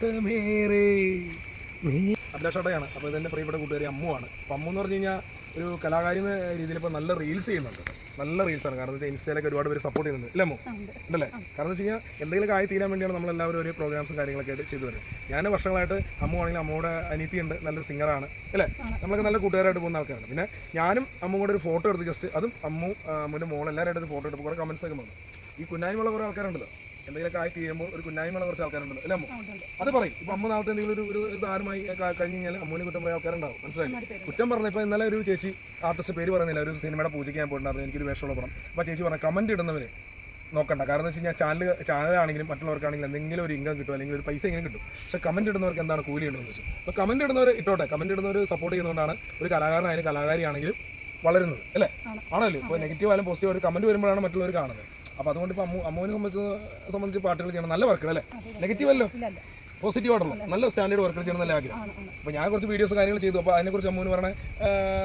ഇഷ്ടമേറെ നീ അഭിലാഷാട്ടയാണ്. അപ്പോൾ ഇതെന്റെ പ്രിയപ്പെട്ട കൂട്ടുകാരി അമ്മുവാണ്. അപ്പോൾ അമ്മു എന്ന് പറഞ്ഞു കഴിഞ്ഞാൽ ഒരു കലാകാരി എന്ന രീതിയിൽ ഇപ്പോൾ നല്ല റീൽസ് ചെയ്യുന്നുണ്ട്. നല്ല റീൽസാണ് കാരണം വെച്ചാൽ ഇൻസ്റ്റയിലൊക്കെ ഒരുപാട് പേര് സപ്പോർട്ട് ചെയ്യുന്നുണ്ട്. ഇല്ലേ അമ്മു? ഉണ്ടല്ലേ? കാരണം വെച്ച് കഴിഞ്ഞാൽ എന്തെങ്കിലും ആയി തീരാൻ വേണ്ടിയാണ് നമ്മൾ എല്ലാവരും ഒരു പ്രോഗ്രാംസും കാര്യങ്ങളൊക്കെ ആയിട്ട് ചെയ്തു വരുന്നത്. ഞാൻ വർഷങ്ങളായിട്ട് അമ്മു ആണെങ്കിൽ അമ്മയുടെ അനീതിയുണ്ട് നല്ലൊരു സിംഗറാണ് അല്ലേ? നമ്മളൊക്കെ നല്ല കൂട്ടുകാരായിട്ട് പോകുന്ന ആൾക്കാരാണ്. പിന്നെ ഞാനും അമ്മ കൂടെ ഒരു ഫോട്ടോ എടുത്ത് ജസ്റ്റ് അതും അമ്മു അമ്മുന്റെ മോൾ എല്ലാവരും ഒരു ഫോട്ടോ എടുത്ത് കുറേ കമൻസ് ഒക്കെ വന്നു. ഈ കുഞ്ഞാനിമുള്ള കുറേ ആൾക്കാരുണ്ടല്ലോ. എന്തെങ്കിലുമൊക്കെ ആയി ചെയ്യുമ്പോൾ ഒരു കുന്നായ്മയുള്ള കുറച്ച് ആൾക്കാരുണ്ടല്ലോ അല്ലേ അമ്മ? അത് പറയും. ഇപ്പൊ അമ്മ നാളത്തെ എന്തെങ്കിലും ഒരു ഒരു താരമായി കഴിഞ്ഞു കഴിഞ്ഞ് കഴിഞ്ഞാൽ അമ്മൂനെ കുറ്റം പറയാൻ ആൾക്കാരുണ്ടാവും. മനസ്സിലായി കുറ്റം പറഞ്ഞ ഇപ്പൊ ഇന്നലെ ഒരു ചേച്ചി ആർട്ടിസ്റ്റ് പേര് പറയുന്നില്ല. ഒരു സിനിമയുടെ പൂജയ്ക്ക് ഞാൻ പോയിട്ടുണ്ടായിരുന്നു. എനിക്കൊരു വേഷമുള്ള പടം. അപ്പൊ ചേച്ചി പറഞ്ഞ കമന്റ് ഇടുന്നവരെ നോക്കണ്ട. കാരണം എന്ന് വെച്ച് കഴിഞ്ഞാൽ ചാനൽ ചാനലാണെങ്കിലും മറ്റുള്ളവർക്കാണെങ്കിലും എന്തെങ്കിലും ഒരു ഇൻകം കിട്ടും അല്ലെങ്കിൽ ഒരു പൈസ എങ്ങനെ കിട്ടും. പക്ഷെ കമന്റ് ഇടുന്നവർക്ക് എന്താണ് കൂലി ഉണ്ടെന്ന് വെച്ചാൽ അപ്പോൾ കമന്റ് ഇടുന്നവർ ഇട്ടോട്ടെ. കമന്റ് ഇടുന്നവർ സപ്പോർട്ട് ചെയ്യുന്നതുകൊണ്ടാണ് ഒരു കലാകാരനായാലും കലാകാരിയാണെങ്കിലും വളരുന്നത് അല്ലേ? ആണല്ലോ? ഇപ്പോൾ നെഗറ്റീവ് ആയാലും പോസിറ്റീവ് ഒരു കമന്റ് വരുമ്പോഴാണ് മറ്റുള്ളവർ കാണുന്നത്. അപ്പോൾ അതുകൊണ്ട് ഇപ്പോൾ അമ്മു അമ്മുവിനെ സംബന്ധിച്ച് സംബന്ധിച്ച് പാട്ടുകൾ ചെയ്യണം. നല്ല വർക്കുകൾ അല്ലേ? നെഗറ്റീവ് അല്ലോ? പോസിറ്റീവ് ആണല്ലോ നല്ല സ്റ്റാൻഡേർഡ് വർക്കുകൾ ചെയ്യണം നല്ല ആഗ്രഹം. അപ്പോൾ ഞാൻ കുറച്ച് വീഡിയോസ് കാര്യങ്ങൾ ചെയ്തു. അപ്പോൾ അതിനെക്കുറിച്ച് അമ്മുവിന് പറഞ്ഞ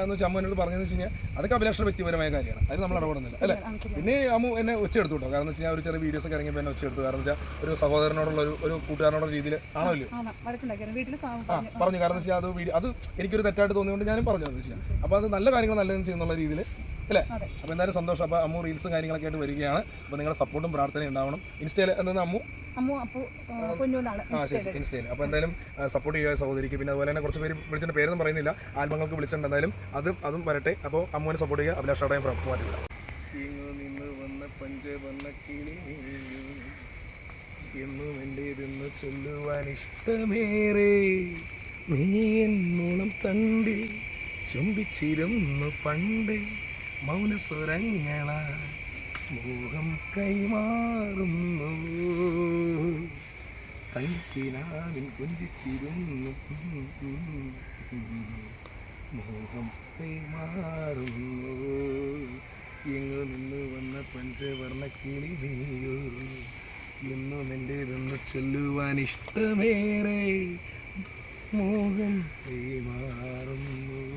എന്ന് വെച്ചാൽ അമ്മുവിനോട് പറഞ്ഞതെന്ന് വെച്ച് കഴിഞ്ഞാൽ അതൊക്കെ അഭിലാഷ വ്യക്തിപരമായ കാര്യമാണ്. അതിന് നമ്മൾ ഇടപെടുന്നില്ല അല്ലേ? പിന്നെ അമ്മു എന്നെ ഒച്ചെടുത്തു കേട്ടോ. കാരണം എന്ന് വെച്ച് കഴിഞ്ഞാൽ ഒരു ചെറിയ വീഡിയോസ് ഒക്കെ ഇറങ്ങിയപ്പോൾ എന്നെ ഒച്ചെടുത്തു കാരണം വെച്ചാൽ ഒരു സഹോദരനോടുള്ള ഒരു ഒരു കൂട്ടുകാരനോടുള്ള രീതിയിൽ ആണോ ഇല്ലയോ? ആ പറഞ്ഞു. കാരണം വെച്ചാൽ അത് അത് എനിക്കൊരു തെറ്റായിട്ട് തോന്നിയുകൊണ്ട് ഞാനും പറഞ്ഞു എന്ന് വെച്ചാൽ അപ്പോൾ അത് നല്ല കാര്യങ്ങൾ നല്ലതെന്ന് ചെയ്യുന്നുള്ള രീതിയിൽ അല്ലേ? അപ്പോൾ എന്തായാലും സന്തോഷം. അപ്പോൾ അമ്മു റീൽസും കാര്യങ്ങളൊക്കെ ആയിട്ട് വരികയാണ്. അപ്പോൾ നിങ്ങളുടെ സപ്പോർട്ടും പ്രാർത്ഥനയും ഉണ്ടാവണം. ഇൻസ്റ്റയിൽ എന്നാൽ അമ്മു? ആ ശരി ഇൻസ്റ്റയിൽ അപ്പോൾ എന്തായാലും സപ്പോർട്ട് ചെയ്യുക സഹോദരിക്ക്. പിന്നെ അതുപോലെ തന്നെ കുറച്ച് പേര് വിളിച്ചിട്ട് പേരൊന്നും പറയുന്നില്ല. ആൽബങ്ങൾക്ക് വിളിച്ചിട്ടുണ്ട് എന്തായാലും. അതും അതും വരട്ടെ. അപ്പോൾ അമ്മുവിനെ സപ്പോർട്ട് ചെയ്യുക. അഭിലാഷ് ഷാടയും മാറ്റില്ല ഇങ്ങു നിന്ന് വന്ന പഞ്ചവർണ കിളി. എന്നും എന്റേതെന്ന് ചൊല്ലുവാൻ ഇഷ്ടമേറെ. നീ എന്നോണം തണ്ടിൽ ചുംബിച്ചിരുന്നു പണ്ട്. മൗനസ്വരങ്ങള മോഹം കൈമാറുന്നു. കൈത്തിനാവിൻ കുഞ്ചിച്ചിരുന്നു മോഹം കൈമാറുന്നു. എങ്ങു നിന്ന് വന്ന പഞ്ചവർണ കിളി എന്നും എന്നും എന്റേതെന്ന് ചൊല്ലുവാൻ ഇഷ്ടമേറെ മോഹം കൈമാറുന്നു.